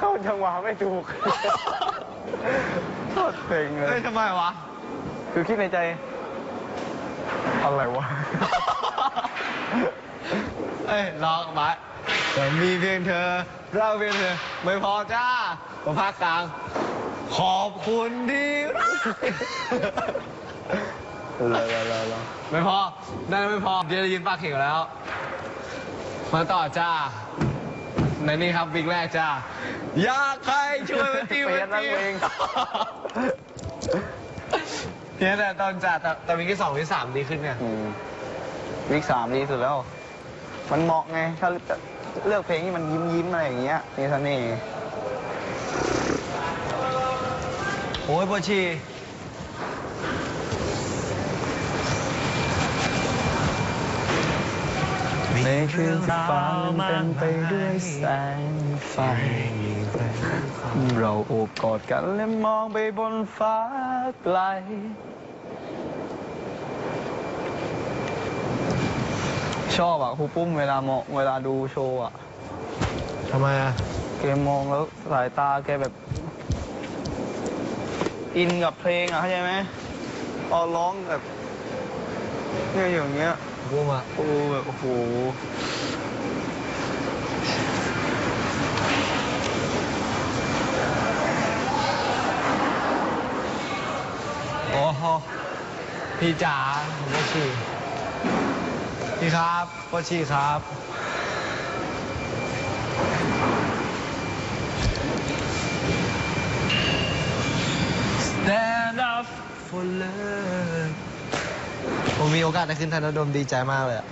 เข้าจังหวะไม่ถูกโคตรเซ็งเลเฮ้ยย ทำไมวะ คือคิดในใจ อะไรวะ เอ้ยลองมาแต่มีเพียงเธอเราเพียงเธอ ไม่พอจ้ามาภาคกลาง ขอบคุณที่รักรอรอรอรอไม่พอ นั่นไม่พอ เดี๋ยวได้ยินปากเข่งแล้ว มาต่อจ้าในนี่ครับบิ๊กแรกจ้า อยากใครช่วยมาติวเปลี่ยนมานักติวเลงเนี่ยแต่ตอนจ่าแต่แต่วิกที่สองวิกที่สามดีขึ้นเนี่ย อืมวิกสามดีสุดแล้ว มันเหมาะไง ถ้าเลือกเพลงที่มันยิ้มยิ้มๆอะไรอย่างเงี้ยมีเสน่ห์โอ้ยปวดฉี่ ในคืนที่ฟ้านั้นเต็มไปด้วยแสงไฟ เราโอบกอดกันและมองไปบนฟ้าไกล ชอบอะครูปุ้มเวลามองเวลาดูโชว์อะทำไมอะแกมองแล้วสายตาแกแบบ อินกับเพลงอะเข้าใจไหมพอร้องแบบเนี่ยอย่างเงี้ย กูมาโอ้แบบโอ้โหโอ้โหพี่จ๋าผมปวดฉี่พี่ครับปวดฉี่ครับ Stand up for love ผมมีโอกาสได้ขึ้นธนดมดีใจมากเลยอะ